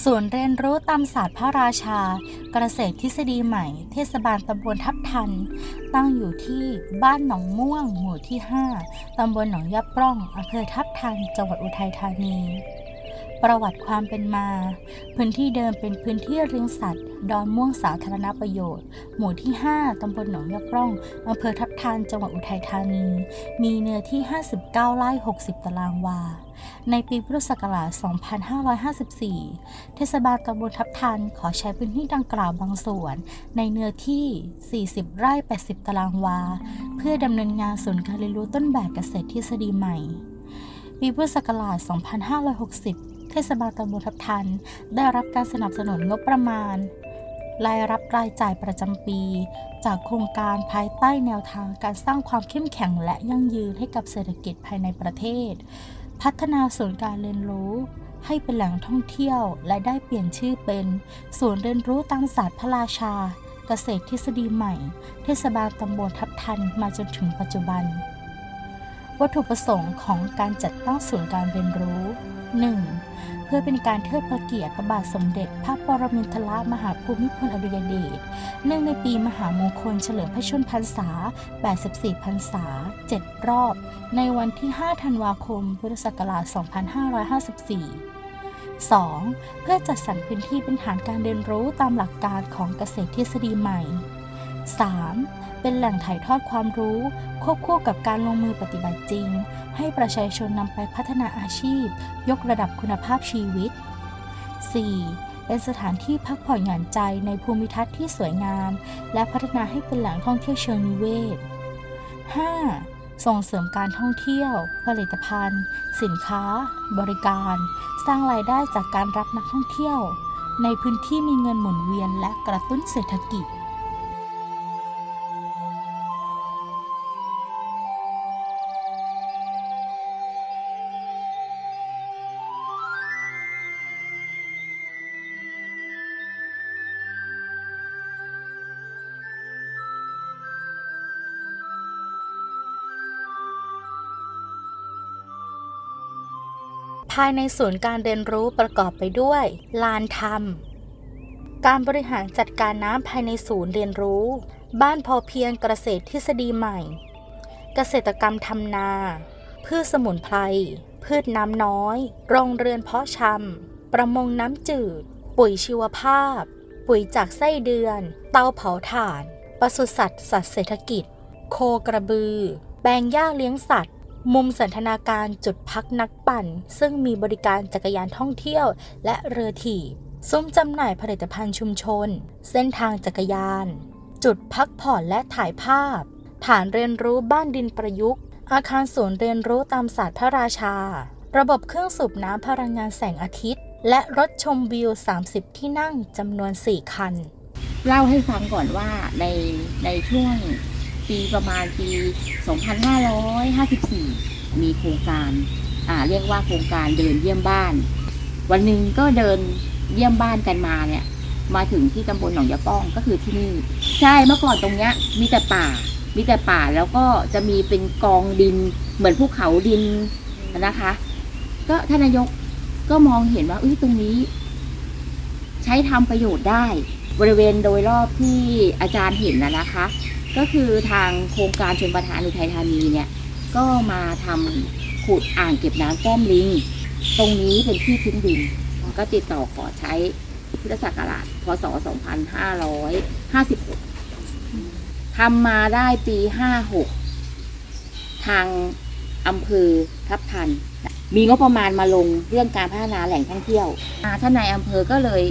ศูนย์เรียนรู้ตามศาสตร์พระราชา เกษตรทฤษฎีใหม่ เทศบาลตำบลทับทัน ตั้งอยู่ที่บ้านหนองม่วง หมู่ที่ 5 ตำบลหนองยะปร่องอำเภอทับทัน จังหวัดอุทัยธานี ประวัติความเป็นมา พื้นที่เดิมเป็นพื้นที่เลี้ยงสัตว์ ดอนม่วงสาธารณประโยชน์ หมู่ที่ 5 ตำบลหนองยะปร่องอำเภอทับทัน จังหวัดอุทัยธานี มีเนื้อที่ 59 ไร่ 60 ตารางวา ในปีพุทธศักราช 2554 เทศบาลตำบลทับทันขอใช้พื้นที่ดังกล่าวบางส่วน ในเนื้อที่ 40 ไร่ 80 ตารางวา เพื่อดำเนินงานศูนย์การเรียนรู้ต้นแบบเกษตรทฤษฎีใหม่ ปีพุทธศักราช 2560 เทศบาลตำบลทับทัน ได้รับการสนับสนุนงบประมาณรายรับรายจ่ายประจำปี จากโครงการภายใต้แนวทางการสร้างความเข้มแข็งและยั่งยืนให้กับเศรษฐกิจภายในประเทศ พัฒนาศูนย์การเรียนรู้ ให้เป็นแหล่งท่องเที่ยว และได้เปลี่ยนชื่อเป็นศูนย์เรียนรู้ตามศาสตร์พระราชา เกษตรทฤษฎีใหม่ เทศบาลตำบลทับทันมาจนถึงปัจจุบัน วัตถุประสงค์ของการจัดตั้งศูนย์การเรียนรู้ 1. เพื่อเป็นการเทิดพระเกียรติพระบาทสมเด็จ พระปรมินทรมหาภูมิพลอดุลยเดช เนื่องในปีมหามงคลเฉลิมพระชนพรรษา 84 พรรษา 7 รอบ ในวันที่ 5 ธันวาคม พุทธศักราช 2554 2. เพื่อจัดสรรพื้นที่เป็นฐานการเรียนรู้ตามหลักการของเกษตรทฤษฎีใหม่ 3. เป็นแหล่งถ่ายทอดความรู้ ควบคู่กับการลงมือปฏิบัติจริง ให้ประชาชนนำไปพัฒนาอาชีพ ยกระดับคุณภาพชีวิต 4. เป็นสถานที่พักผ่อนหย่อนใจในภูมิทัศน์ที่สวยงาม และพัฒนาให้เป็นแหล่งท่องเที่ยวเชิงนิเวศ 5. ส่งเสริมการท่องเที่ยว ผลิตภัณฑ์ สินค้า บริการ สร้างรายได้จากการรับนักท่องเที่ยว ในพื้นที่มีเงินหมุนเวียนและกระตุ้นเศรษฐกิจายในศูนย์การเรียนรู้ประกอบไปด้วย ลานธรรม การบริหารจัดการน้ำภายในศูนย์เรียนรู้ บ้านพอเพียงเกษตรทฤษฎีใหม่ เกษตรกรรมทำนา พืชสมุนไพร พืชน้ำน้อย โรงเรือนเพาะชำ ประมงน้ำจืด ปุ๋ยชีวภาพ ปุ๋ยจากไส้เดือน เตาเผาถ่านปศุสัตว์สัตว์เศรษฐกิจ โคกระบือ แปลงหญ้าเลี้ยงสัตว์ มุมสันทนาการจุดพักนักปั่น ซึ่งมีบริการจักรยานท่องเที่ยว และเรือถีบซุ้มจำหน่ายผลิตภัณฑ์ชุมชน เส้นทางจักรยาน จุดพักผ่อนและถ่ายภาพ ฐานเรียนรู้บ้านดินประยุกต์ อาคารศูนย์เรียนรู้ตามศาสตร์พระราชา ระบบเครื่องสูบน้ำพลังงานแสงอาทิตย์ และรถชมวิว 30 ที่นั่งจำนวน 4 คัน เล่าให้ฟังก่อนว่าในในช่วง ปีประมาณปี 2554 มีโครงการอ่าเรียกว่าโครงการเดินเยี่ยมบ้าน วันหนึ่งก็เดินเยี่ยมบ้านกันมาเนี่ย มาถึงที่ตำบลหนองยะป้องก็คือที่นี่ ใช่เมื่อก่อนตรงเนี้ยมีแต่ป่า มีแต่ป่าแล้วก็จะมีเป็นกองดินเหมือนภูเขาดินนะคะ ก็ท่านนายกก็มองเห็นว่าเอ้ยตรงนี้ ใช้ทำประโยชน์ได้ บริเวณโดยรอบที่อาจารย์เห็นนะนะคะ ก็คือทางโครงการชนประทานอุทัยธานีเนี่ยก็มาทำขุดอ่างเก็บน้ำแก้มลิง ตรงนี้เป็นที่ทิ้งดิน ก็ติดต่อขอใช้พุทธศักราชพศ 2556ทำมาได้ปี 56 ทางอำเภอทับทัน มีงบประมาณมาลงเรื่องการพัฒนาแหล่งท่องเที่ยวท่านนายอำเภอก็เลย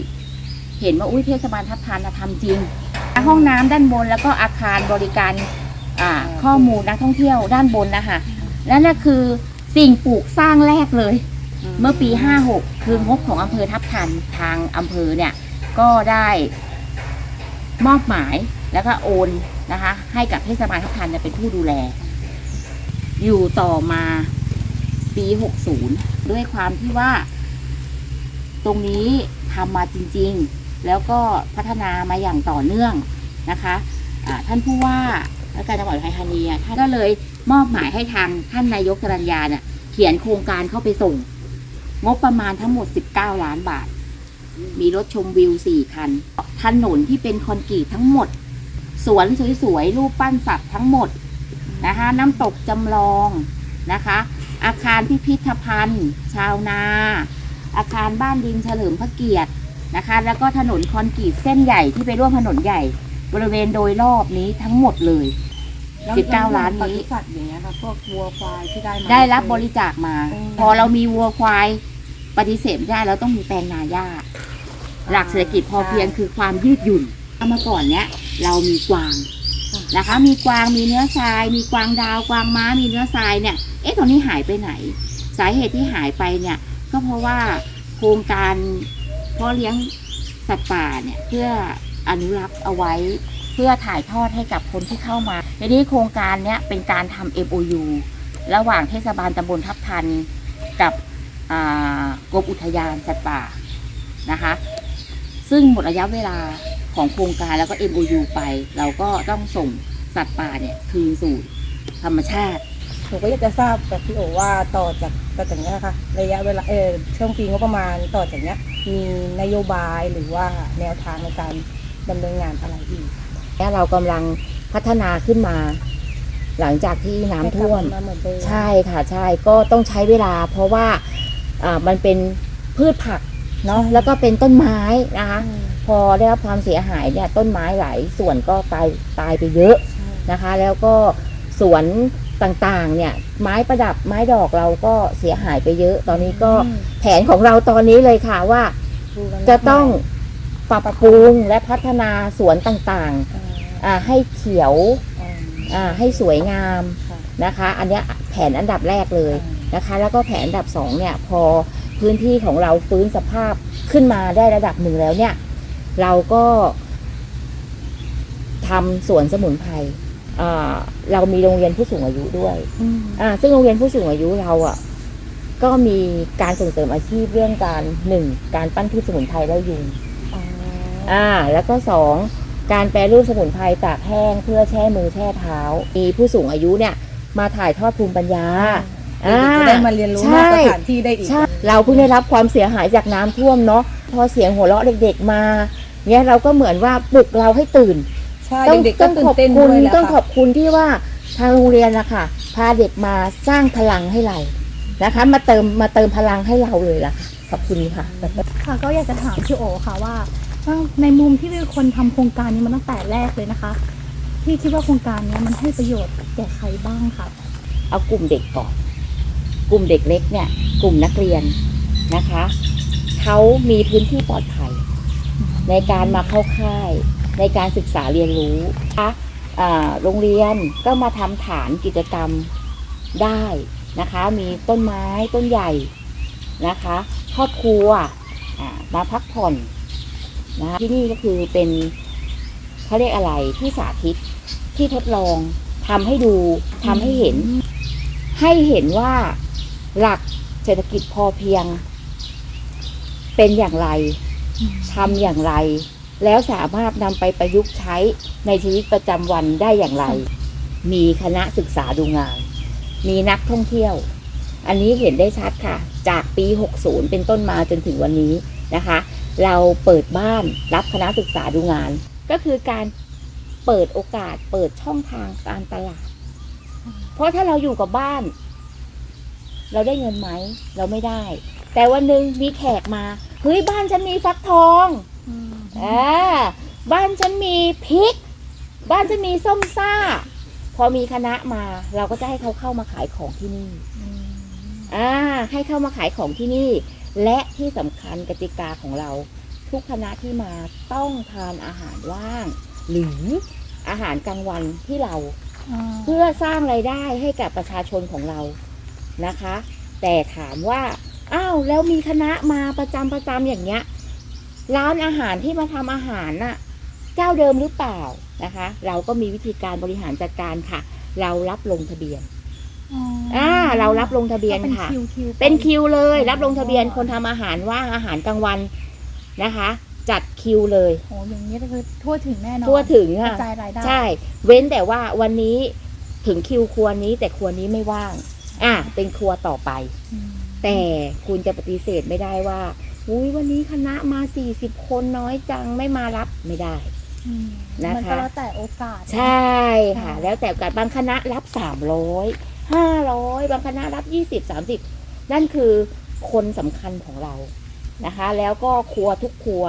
เห็นว่าอุ้ยเทศบาลทับทันทำจริง ห้องน้ำด้านบนแล้วก็อาคารบริการอ่าข้อมูลนักท่องเที่ยวด้านบนนะคะนั่นน่ะคือสิ่งปลูกสร้างแรกเลย เมื่อปี 56 คืองบของอำเภอทับทันทางอำเภอเนี่ยก็ได้มอบหมายแล้วก็โอนนะคะ ให้กับเทศบาลทับทันเนี่ยเป็นผู้ดูแล อยู่ต่อมาปี 60 ด้วยความที่ว่า ตรงนี้ทำมาจริง ๆ แล้วก็พัฒนามาอย่างต่อเนื่องนะคะะท่านผู้ว่าและการจังหวัดอุทัยธานีท่านก็เลยมอบหมายให้ทางท่านนายกจรัญญาเนี่ยเขียนโครงการเข้าไปส่ง งบประมาณทั้งหมด 19 ล้านบาท มีรถชมวิวสี่คัน ถนนที่เป็นคอนกรีตทั้งหมด สวนสวยๆ รูปปั้นสัตว์ทั้งหมดนะคะน้ำตกจำลองนะคะ อาคารพิพิธภัณฑ์ ชาวนา อาคารบ้านดินเฉลิมพระเกียรติ นะคะ แล้วก็ถนนคอนกรีตเส้นใหญ่ที่ไปร่วมถนนใหญ่ บริเวณโดยรอบนี้ทั้งหมดเลยแล้ว19 ล้านนี้ปศุสัตว์อย่างเงี้ยค่ะพวกวัวควายที่ได้มาได้รับบริจาคมาอืมพอเรามีวัวควายปฏิเสธไม่ได้เราต้องมีแปลงนาหญ้าหลักเศรษฐกิจพอเพียงคือความยืดหยุ่นเมื่อก่อนเนี้ยเรามีกวางนะคะ มีกวางมีเนื้อทราย มีกวางดาวกวางม้ามีเนื้อทรายเนี่ยเอ๊ะตอนนี้หายไปไหน สาเหตุที่หายไปเนี่ย ก็เพราะว่าโครงการเพาะเลี้ยงสัตว์ป่าเนี่ยเพื่ออนุรักษ์เอาไว้เพื่อถ่ายทอดให้กับคนที่เข้ามาทีนี้โครงการเนี้ยเป็นการทำ MOU ระหว่างเทศบาลตำบลทับทันกับกรมอุทยานสัตว์ป่านะคะ ซึ่งหมดระยะเวลาของโครงการแล้วก็ MOU ไป เราก็ต้องส่งสัตว์ป่าเนี่ยคืนสู่ธรรมชาติ หนูก็อยากจะทราบกับพี่โอว่าต่อจากต่อจากเนี้ยค่ะระยะเวลาเออช่วงปีงบประมาณต่อจากเนี้ยมีนโยบายหรือว่าแนวทางในการดำเนินงานอะไรอีกและเรากำลังพัฒนาขึ้นมา หลังจากที่น้ำท่วมให้กลับาเหมือนเดิมใช่ค่ะใช่ก็ต้องใช้เวลา เพราะว่าอ่ามันเป็นพืชผักเนาะแล้วก็เป็นต้นไม้นะคะอืมพอได้รับความเสียหายเนี่ยต้นไม้หลายส่วนก็ตายตายไปเยอะใช่นะคะ แล้วก็สวน ต่างๆ เนี่ย ไม้ประดับไม้ดอกเราก็เสียหายไปเยอะ ตอนนี้ก็อืมแผนของเราตอนนี้เลยค่ะว่าดูกันจะต้องปรับปรุงและพัฒนาสวนต่างๆอ่าอ่าให้เขียวอ่าอ่าให้สวยงามค่ะนะคะ อันเนี้ยแผนอันดับแรกเลยนะคะ แล้วก็แผนอันดับสองเนี่ยพอพื้นที่ของเราฟื้นสภาพขึ้นมาได้ระดับหนึ่งแล้วเนี่ย เราก็ทำสวนสมุนไพรอ่า เรามีโรงเรียนผู้สูงอายุด้วยอืมอ่าซึ่งโรงเรียนผู้สูงอายุเราอะก็มีการส่งเสริมอาชีพเรื่องการหนึ่งการปั้นพืชสมุนไพรไล่ยุงอ๋ออ่า แล้วก็สองการแปรรูปสมุนไพรตากแห้งเพื่อแช่มือแช่เท้า มีผู้สูงอายุเนี่ยมาถ่ายทอดภูมิปัญญาเด็กๆจะได้มาเรียนรู้นอกใช่สถานที่ได้อีกใช่เราเพิ่งได้รับความเสียหายจากน้ำท่วมเนาะพอเสียงหัวเราะเด็ก ๆมาเนี่ยเราก็เหมือนว่าปลุกเราให้ตื่น ใช่ต้องเด็กๆก็ต้องตื่ขนอบเต้นคุด้ณวยแหละต้องขค่ะอบคุณที่ว่าทางโรงเรียนนะคะพาเด็กมาสร้างพลังให้เรานะคะ มาเติมมาเติมพลังให้เราเลยล่ะค่ะขอบคุณค่ะ ค่ะก็อยากจะถามพี่โอค่ะว่าในมุมที่เป็นคนทำโครงการนี้มาตั้งแต่แรกเลยนะคะพี่คิดว่าโครงการนี้มันให้ประโยชน์แก่ใครบ้างคะเอากลุ่มเด็กก่อน กลุ่มเด็กเล็กเนี่ย กลุ่มนักเรียนนะคะ เขามีพื้นที่ปลอดภัย ในการมาเข้าค่าย ในการศึกษาเรียนรู้นะคะโรงเรียนก็มาทำฐานกิจกรรมได้นะคะ มีต้นไม้ต้นใหญ่นะคะครอบครัวมาพักผ่อนนะคะที่นี่ก็คือเป็นเขาเรียกอะไรที่สาธิตที่ทดลองทำให้ดูทำให้เห็น ให้เห็นว่าหลักเศรษฐกิจพอเพียง เป็นอย่างไรทำอย่างไร แล้วสามารถนำไปประยุกต์ใช้ในชีวิตประจำวันได้อย่างไร มีคณะศึกษาดูงาน มีนักท่องเที่ยว อันนี้เห็นได้ชัดค่ะ จากปี 60 เป็นต้นมาจนถึงวันนี้นะคะ เราเปิดบ้านรับคณะศึกษาดูงาน ก็คือการเปิดโอกาสเปิดช่องทางการตลาด เพราะถ้าเราอยู่กับบ้าน เราได้เงินไหม เราไม่ได้ แต่วันหนึ่งมีแขกมาเฮ้ยบ้านฉันมีฟักทอง อ่าบ้านฉันมีพริก บ้านฉันมีส้มซ่า พอมีคณะมา เราก็จะให้เขาเข้ามาขายของที่นี่อ่าให้เข้ามาขายของที่นี่ และที่สำคัญกติกาของเรา ทุกคณะที่มาต้องทานอาหารว่าง หรืออาหารกลางวันที่เราเพื่อสร้างไรายได้ให้กับประชาชนของเรานะคะ แต่ถามว่าอ้าวแล้วมีคณะมาประจำประจำอย่างเงี้ย ร้านอาหารที่มาทำอาหารน่ะเจ้าเดิมหรือเปล่านะคะ เราก็มีวิธีการบริหารจัดการค่ะ เรารับลงทะเบียนอ่าเรารับลงทะเบียนค่ะ เป็นคิวคิวเป็นคิวเลยอ๋อรับลงทะเบียนคนทำอาหารว่างอาหารกลางวันนะคะ จัดคิวเลยโอ้อย่างนี้ก็คือทั่วถึงแน่นอนทั่วถึงกค่ะระจายรายได้ใช่ เว้นแต่ว่าวันนี้ถึงคิวครัวนี้แต่ครัวนี้ไม่ว่าง อะเป็นครัวต่อไปอืมแต่คุณจะปฏิเสธไม่ได้ว่า อุ้ยวันนี้คณะมาสี่สิบคนน้อยจังไม่มารับไม่ได้ อืมนะคะ มันก็แล้วแต่โอกาส ใช่ค่ะค่ะแล้วแต่การบางคณะรับสามร้อยห้าร้อยบางคณะรับยี่สิบสามสิบนั่นคือคนสำคัญของเรานะคะ แล้วก็ครัวทุกครัว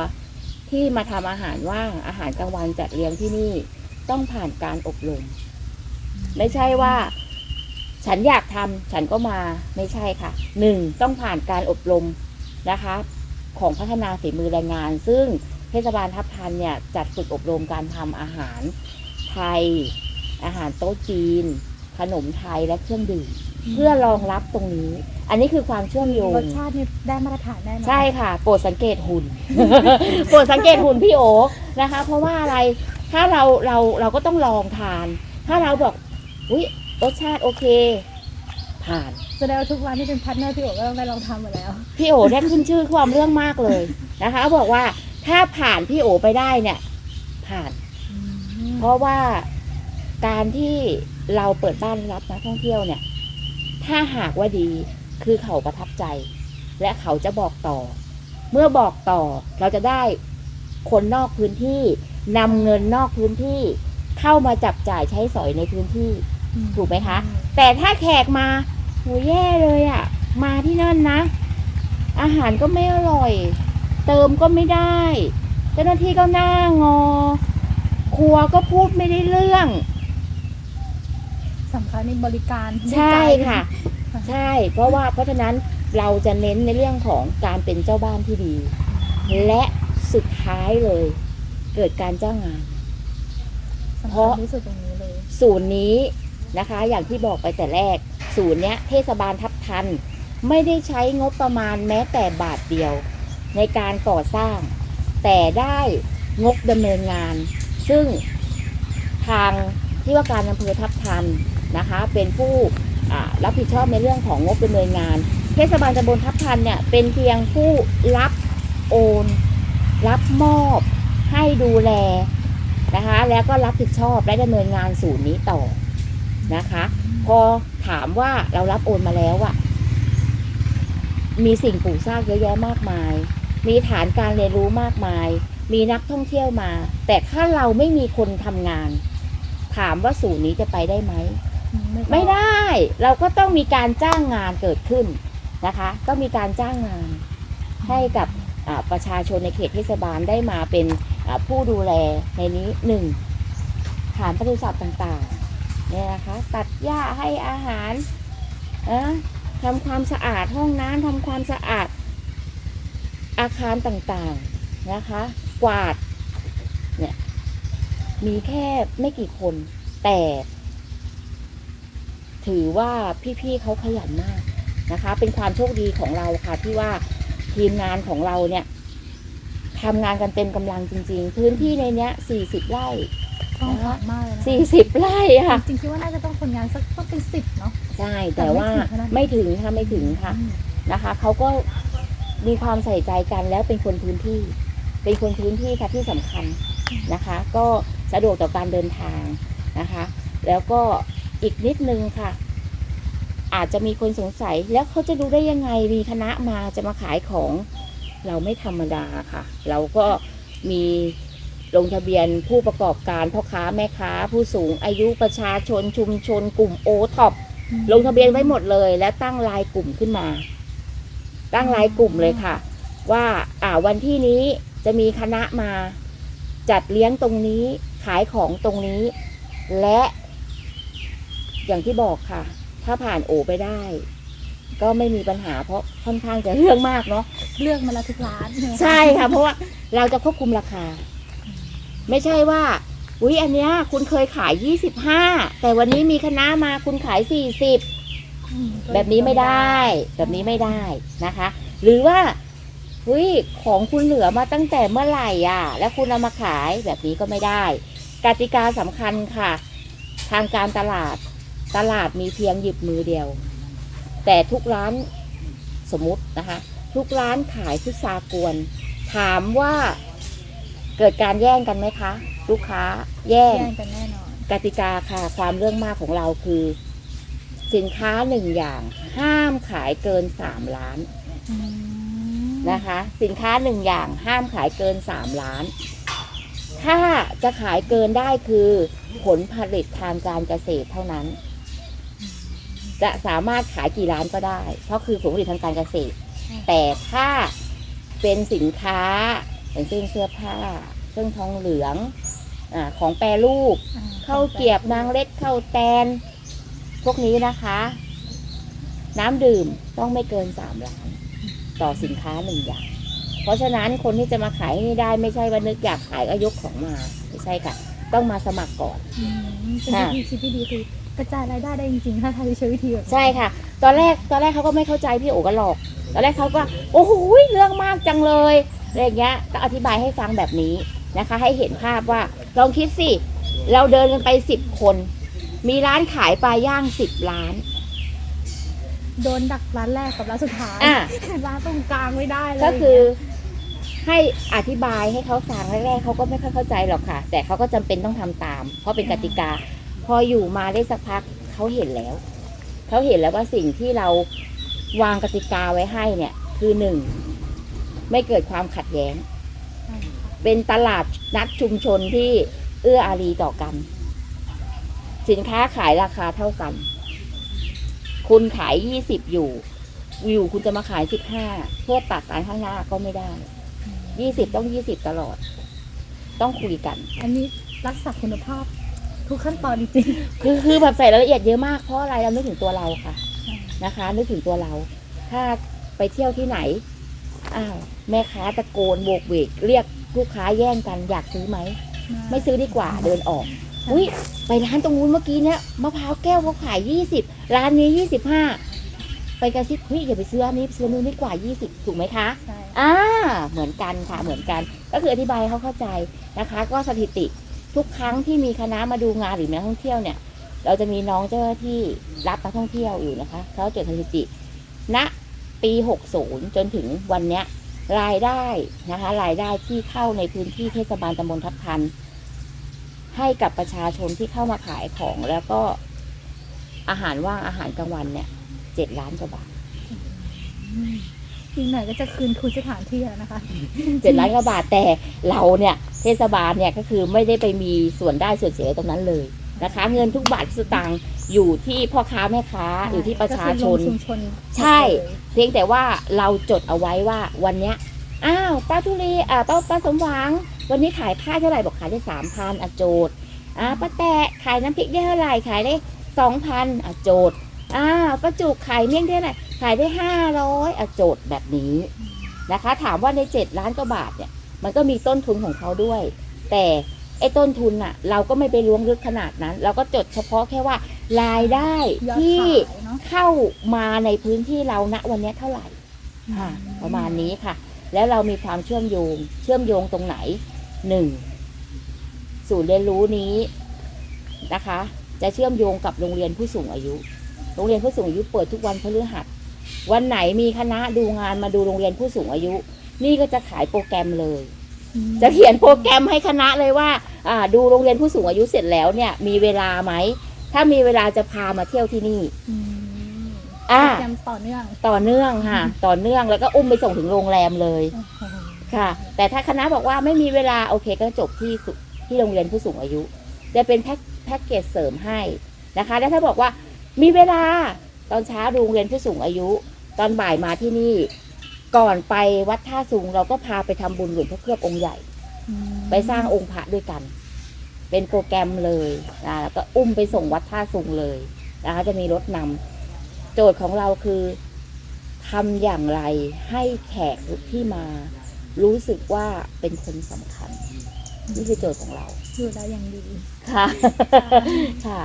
ที่มาทำอาหารว่างอาหารกลางวันจัดเลี้ยงที่นี่ต้องผ่านการอบรม ไม่ใช่ว่า ฉันอยากทำฉันก็มาไม่ใช่ค่ะหนึ่งต้องผ่านการอบรมนะคะ ของพัฒนาฝีมือแรงงาน ซึ่งเทศบาลทับทันเนี่ยจัดฝึกอบรมการทำอาหารไทย อาหารโต๊ะจีน ขนมไทยและเครื่องดื่มเพื่อรองรับตรงนี้ อันนี้คือความเชื่อมโยงรสชาตินี่ได้มาตรฐานแน่นอนใช่ค่ะ โปรดสังเกตหุ่น โปรดสังเกตหุ่นพี่โอนะคะ เพราะว่าอะไรถ้าเราเราเราก็ต้องลองทาน ถ้าเราบอกอุ้ยรสชาติโอเค ผ่าน แสดงว่าทุกร้านที่เป็นพาร์ทเนอร์พี่โอ๋ก็ต้องได้ลองทำมาแล้ว พี่โอได้ขึ้นชื่อความเรื่องมากเลยนะคะเขาบอกว่าถ้าผ่านพี่โอไปได้เนี่ย ผ่าน เพราะว่าการที่เราเปิดบ้านรับนักท่องเที่ยวเนี่ย ถ้าหากว่าดีคือเขาประทับใจ และเขาจะบอกต่อ เมื่อบอกต่อเราจะได้คนนอกพื้นที่นำเงินนอกพื้นที่ เข้ามาจับจ่ายใช้สอยในพื้นที่ ถูกไหมคะ แต่ถ้าแขกมา โหแย่เลยอะ่ะ มาที่นั่นนะ อาหารก็ไม่อร่อย เติมก็ไม่ได้ เจ้าหน้าที่ก็หน้างอ ครัวก็พูดไม่ได้เรื่อง สำคัญในบริการด้วยใช่ใจค่ะ ใช่ เพราะว่าเพราะฉะนั้นเราจะเน้นในเรื่องของการเป็นเจ้าบ้านที่ดี และสุดท้ายเลย เกิดการจ้างงานสำเพคัญราะที่สุดตรงนี้เลยศูนย์นี้นะคะ อย่างที่บอกไปแต่แรก ศูนย์เนี้ยเทศบาลทับทัน ไม่ได้ใช้งบประมาณแม้แต่บาทเดียว ในการก่อสร้าง แต่ได้งบดำเนินงาน ซึ่งทางที่ว่าการอำเภอทับทันนะคะ เป็นผู้รับผิดชอบในเรื่องของงบดำเนินงาน เทศบาลตำบลทับทันเนี่ยเป็นเพียงผู้รับโอน รับมอบให้ดูแลนะคะ แล้วก็รับผิดชอบและดำเนินงานศูนย์นี้ต่อนะคะ พอถามว่าเรารับโอนมาแล้วอะมีสิ่งปลูกสร้างเยอะแยะมากมาย มีฐานการเรียนรู้มากมาย มีนักท่องเที่ยวมา แต่ถ้าเราไม่มีคนทำงาน ถามว่าศูนย์นี้จะไปได้ไหมไม่ได้ เราก็ต้องมีการจ้างงานเกิดขึ้นนะคะ ก็มีการจ้างงานให้กับอ่าประชาชนในเขตเทศบาลได้มาเป็นอ่าผู้ดูแลในนี้หนึ่งฐานปศุสัตว์ต่างๆเนี่ยนะคะตัด หญ้าให้อาหารนะทำความสะอาดห้องน้ำทำความสะอาด อาคารต่างๆนะคะ กวาดเนี่ยมีแค่ไม่กี่คน แต่ ถือว่าพี่ๆเขาขยันมากนะคะ เป็นความโชคดีของเราค่ะที่ว่าทีมงานของเราเนี่ยทำงานกันเต็มกำลังจริง ๆ พื้นที่ในเนี้ยสี่สิบไร่ ต้องผ่านมากเลยนะสี่สิบไร่ค่ะ จริงๆคิดว่าน่าจะต้องคนงานสักต้องเป็นสิบเนาะ ใช่ แต่ว่าแต่ไม่ไม่ถึถึงงขนาดนั้นค่ะไม่ถึงค่ะนะคะเขาก็มีความใส่ใจกันแล้วเป็นคนพื้นที่ เป็นคนพื้นที่ค่ะที่สำคัญนะคะ ก็สะดวกต่อการเดินทางนะคะ แล้วก็อีกนิดนึงค่ะ อาจจะมีคนสงสัยแล้วเขาจะรู้ได้ยังไงมีคณะมาจะมาขายของ เราไม่ธรรมดาค่ะ เราก็มี ลงทะเบียนผู้ประกอบการพ่อค้าแม่ค้า ผู้สูงอายุประชาชนชุมชน กลุ่มโอท็อปลงทะเบียนไว้หมดเลย และตั้งรายกลุ่มขึ้นมา ตั้งรายกลุ่มเลยค่ะ ว่าอ่าวันที่นี้จะมีคณะมาจัดเลี้ยงตรงนี้ขายของตรงนี้ และ อย่างที่บอกค่ะ ถ้าผ่านโอไปได้ ก็ไม่มีปัญหาเพราะค่อนข้างจะเรื่องมากเนาะเลือกมาแล้วทุกร้าน ใช่ค่ะ เพราะว่าเราจะควบคุมราคา ไม่ใช่ว่าอุ๊ยอันเนี้ยคุณเคยขายยี่สิบห้าแต่วันนี้มีคณะมาคุณขายสี่สิบแบบนี้ไม่ได้ แบบนี้ไม่ได้นะคะ หรือว่าอุ๊ยของคุณเหลือมาตั้งแต่เมื่อไหร่อะ แล้วคุณเอามาขายแบบนี้ก็ไม่ได้ กติกาสำคัญค่ะ ทางการตลาดตลาดมีเพียงหยิบมือเดียว แต่ทุกร้านสมมตินะคะ ทุกร้านขายพุทรากวน ถามว่า เกิดการแย่งกันไหมคะ ลูกค้า แย่งแย่งกันแน่นอน กติกาค่ะ ความเรื่องมากของเราคือ สินค้าหนึ่งอย่าง ห้ามขายเกินสามล้านอืมนะคะ สินค้าหนึ่งอย่างห้ามขายเกิน3ล้าน ถ้าจะขายเกินได้คือผลผลิตทางการเกษตรเท่านั้น จะสามารถขายกี่ล้านก็ได้ เพราะคือผลผลิตทางการเกษตร แต่ถ้าเป็นสินค้า อย่างเช่นเสื้อผ้า เครื่องทองเหลืองอาของแปรรูปข้าวเกรียบนางเล็ดข้าวแตน พวกนี้นะคะ น้ำดื่มต้องไม่เกินสามล้าน ต่อสินค้าหนึ่งอย่าง เพราะฉะนั้นคนที่จะมาขายให้ได้ไม่ใช่ว่านึกอยากขายก็ยกของมาไม่ใช่ค่ะ ต้องมาสมัครก่อนอืมเป็นวิธีคิดที่ดีคือกระจายรายได้ได้จริงๆ ถ้าใช้วิธีแบบนี้ใช่ค่ะ ตอนแรกตอนแรกเขาก็ไม่เข้าใจพี่โอก็หลอก ตอนแรกเขาก็ โอ้โหเรื่องมากจังเลย อะไรอย่างเงี้ยก็อธิบายให้ฟังแบบนี้นะคะ ให้เห็นภาพว่าลองคิดสิ เราเดินกันไปสิบคน มีร้านขายปลาย่างสิบล้าน โดนดักร้านแรกกับร้านสุดท้ายอะ ร้านตรงกลางไม่ได้เลยก็คือให้อธิบายให้เขาฟังแรกๆเขาก็ไม่ค่อยเข้าใจหรอกค่ะ แต่เขาก็จำเป็นต้องทำตาม เพราะเป็นกติกา พออยู่มาได้สักพักเขาเห็นแล้ว เขาเห็นแล้วว่าสิ่งที่เราวางกติกาไว้ให้เนี่ย คือหนึ่ง ไม่เกิดความขัดแย้งใช่ค่ะเป็นตลาดนัดชุมชนที่เอื้ออารีต่อกัน สินค้าขายราคาเท่ากัน คุณขายยี่สิบอยู่ อยู่คุณจะมาขายสิบห้าเพื่อตัดร้านข้างหน้าก็ไม่ได้ยี่สิบต้องยี่สิบตลอด ต้องคุยกัน อันนี้รักษาคุณภาพทุกขั้นตอนจริงคือคือแบบใส่รายละเอียดเยอะมากเพราะอะไรเรานึกถึงตัวเราค่ะๆนะคะ นึกถึงตัวเรา ถ้าไปเที่ยวที่ไหนอ้าว แม่ค้าตะโกนโบกเวกเรียกลูกค้าแย่งกันอยากซื้อไหม ไม่ซื้อดีกว่าเดินออกอุ้ยไปร้านตรงนู้นเมื่อกี้เนี่ยมะพร้าวแก้วเขาขายยี่สิบร้านนี้ยี่สิบห้าไปกระซิบเฮ้ยอย่าไปซื้ออันนี้ซื้อนู้นดีกว่ายี่สิบถูกไหมคะใช่อ่าเหมือนกันค่ะเหมือนกัน ก็คืออธิบายให้เขาเข้าใจนะคะ ก็สถิติทุกครั้งที่มีคณะมาดูงานหรือนักท่องเที่ยวเนี่ย เราจะมีน้องเจ้าหน้าที่รับนักท่องเที่ยวอยู่นะคะเขาจดสถิติณปี 60 จนถึงวันเนี้ย รายได้นะคะ รายได้ที่เข้าในพื้นที่เทศบาลตำบลทับทัน ให้กับประชาชนที่เข้ามาขายของแล้วก็อาหารว่างอาหารกลางวันเนี่ยเจ็ดล้านกว่าบาทอืมอีกหน่อยก็จะคืนทุนสถานที่แล้วนะคะเจ็ดล้านกว่าบาทแต่เราเนี่ยเทศบาลเนี่ยก็คือไม่ได้ไปมีส่วนได้ส่วนเสียตรงนั้นเลยนะคะ เงินทุกบาททุกสตางค์อยู่ที่พ่อค้าแม่ค้าอยู่ที่ประชาชนก็คือลงชุมชนใช่ เพียงแต่ว่าเราจดเอาไว้ว่าวันเนี้ยอ้าวป้าทุลีอ่าป้าป้าสมหวัง วันนี้ขายผ้าเท่าไหร่บอกขายได้สามพันอะโจทย์อ่าป้าแตะขายน้ำพริกได้เท่าไหร่ขายได้สองพันอะโจทย์อ้าวป้าจุกขายเมี่ยงได้เท่าไหร่ขายได้ห้าร้อยอะโจทย์แบบนี้นะคะ ถามว่าในเจ็ดล้านกว่าบาทเนี่ยมันก็มีต้นทุนของเขาด้วย แต่ ไอ้ต้นทุนอะเราก็ไม่ไปล้วงลึกขนาดนั้น เราก็จดเฉพาะแค่ว่ารายได้ที่เข้ามาในพื้นที่เราณวันนี้เท่าไหร่ค่ะประมาณนี้ค่ะ แล้วเรามีความเชื่อมโยง เชื่อมโยงตรงไหนหนึ่งศูนย์เรียนรู้นี้นะคะ จะเชื่อมโยงกับโรงเรียนผู้สูงอายุ โรงเรียนผู้สูงอายุเปิดทุกวันพฤหัสวันไหนมีคณะดูงานมาดูโรงเรียนผู้สูงอายุ นี่ก็จะขายโปรแกรมเลย จะเขียนโปรแกรมให้คณะเลยว่าอ่าดูโรงเรียนผู้สูงอายุเสร็จแล้วเนี่ย มีเวลาไหม ถ้ามีเวลาจะพามาเที่ยวที่นี่อืมอ่าโปรแกรมต่อเนื่อง ต่อเนื่องค่ะ ต่อเนื่องแล้วก็อุ้มไปส่งถึงโรงแรมเลยโอ้โหค่ะ แต่ถ้าคณะบอกว่าไม่มีเวลาโอเคก็จบที่สุที่โรงเรียนผู้สูงอายุ จะเป็นแพ็คแพ็กเกจเสริมให้นะคะ แล้วถ้าบอกว่ามีเวลาตอนเช้าดูโรงเรียนผู้สูงอายุ ตอนบ่ายมาที่นี่ ก่อนไปวัดท่าสูงเราก็พาไปทำบุญหลวงพ่อเคลือบองค์ใหญ่อืมไปสร้างองค์พระด้วยกัน เป็นโปรแกรมเลยนะแล้วก็อุ้มไปส่งวัดท่าสุงเลยนะคะจะมีรถนำโจทย์ของเราคือทำอย่างไรให้แขกที่มา รู้สึกว่าเป็นคนสำคัญ นี่คือโจทย์ของเราดูแลอย่างดีค่ะค่ะ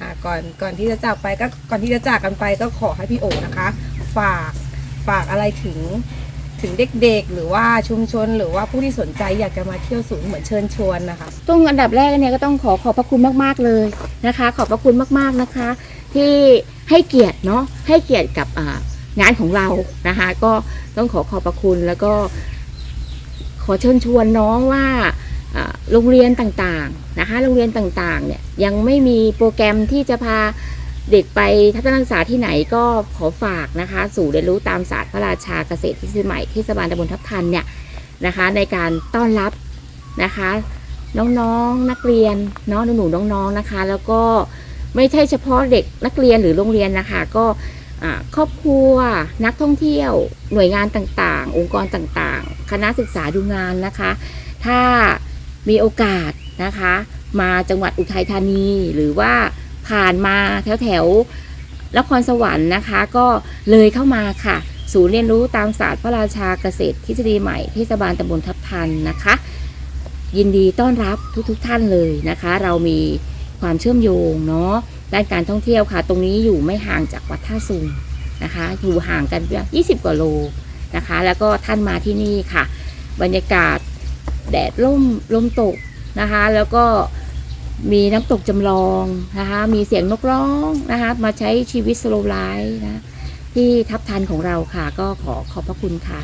อะก่อนก่อนที่จะจากไปก็ก่อนที่จะจากกันไปก็ขอให้พี่โอนะคะ ฝาก ฝากอะไรถึงถึงเด็กๆ หรือว่าชุมชน หรือว่าผู้ที่สนใจอยากจะมาเที่ยวศูนย์เหมือนเชิญชวนนะคะต้องอันดับแรกเนี่ยก็ต้องขอขอบพระคุณมากๆเลยนะคะ ขอบพระคุณมากๆนะคะ ที่ให้เกียรติเนาะให้เกียรติกับงานของเรานะคะ ก็ต้องขอขอบพระคุณแล้วก็ขอเชิญชวนน้องว่าโรงเรียนต่างๆนะคะโรงเรียนต่างๆเนี่ยยังไม่มีโปรแกรมที่จะพา เด็กไปทัศนศึกษาที่ไหนก็ขอฝากนะคะ สู่เรียนรู้ตามศาสตร์พระราชาเกษตรทฤษฎีใหม่เทศบาลตำบลทับทันเนี่ยนะคะ ในการต้อนรับนะคะ น้องๆนักเรียนน้องหนูๆน้องๆนะคะ แล้วก็ไม่ใช่เฉพาะเด็กนักเรียนหรือโรงเรียนนะคะ ก็ครอบครัวนักท่องเที่ยวหน่วยงานต่างๆ องค์กรต่างๆ คณะศึกษาดูงานนะคะ ถ้ามีโอกาสนะคะ มาจังหวัดอุทัยธานีหรือว่า ผ่านมาแถวแถวนครสวรรค์นะคะ ก็เลยเข้ามาค่ะ ศูนย์เรียนรู้ตามศาสตร์พระราชาเกษตรทฤษฎีใหม่เทศบาลตำบลทับทันนะคะ ยินดีต้อนรับทุกๆทท่านเลยนะคะ เรามีความเชื่อมโยงเนาะด้านการท่องเที่ยวค่ะ ตรงนี้อยู่ไม่ห่างจากวัดท่าซุงนะคะ อยู่ห่างกันเพียง20 กว่าโลนะคะ แล้วก็ท่านมาที่นี่ค่ะ บรรยากาศแดดร่มลมตกนะคะ แล้วก็ มีน้ำตกจำลองนะคะ มีเสียงนกร้องนะคะ มาใช้ชีวิตสโลไลฟ์นะ ที่ทับทันของเราค่ะ ก็ขอขอบพระคุณค่ะ